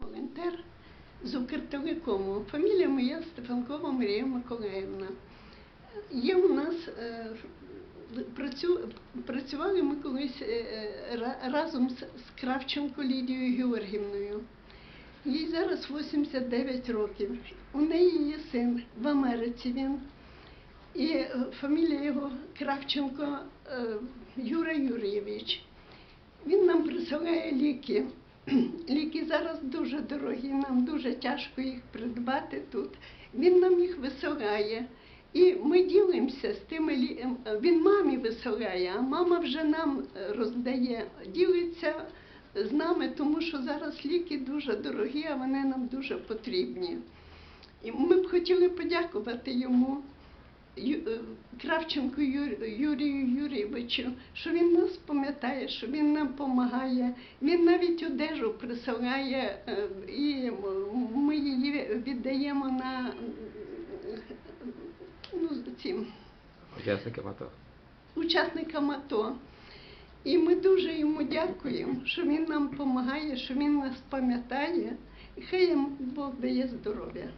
Я волонтер з Укртелекому. Фамілія моя Стефанкова Марія Миколаївна. Є у нас е, працювали ми колись е, е, ра- разом з, Кравченко Лідією Георгівною. Їй зараз 89 років. У неї є син в Америці він. І фамілія його Кравченко Юра Юрійович. Він нам присилає ліки. Ліки зараз дуже дорогі, нам дуже тяжко їх придбати тут. Він нам їх висилає. І ми ділимося з тими лі... Він мамі висилає, а мама вже нам е, роздає, ділиться з нами, тому що зараз ліки дуже дорогі, а вони нам дуже потрібні. І ми б хотіли подякувати йому. Е, Кравченку Юрію Юрійовичу, що він нас пам'ятає, що він нам допомагає. Він навіть одежу присилає, е, і ми її віддаємо на ну, цим Учасникам АТО. учасникам АТО. І ми дуже йому дякуємо, що він нам допомагає, що він нас пам'ятає. Хай йому Бог дає здоров'я.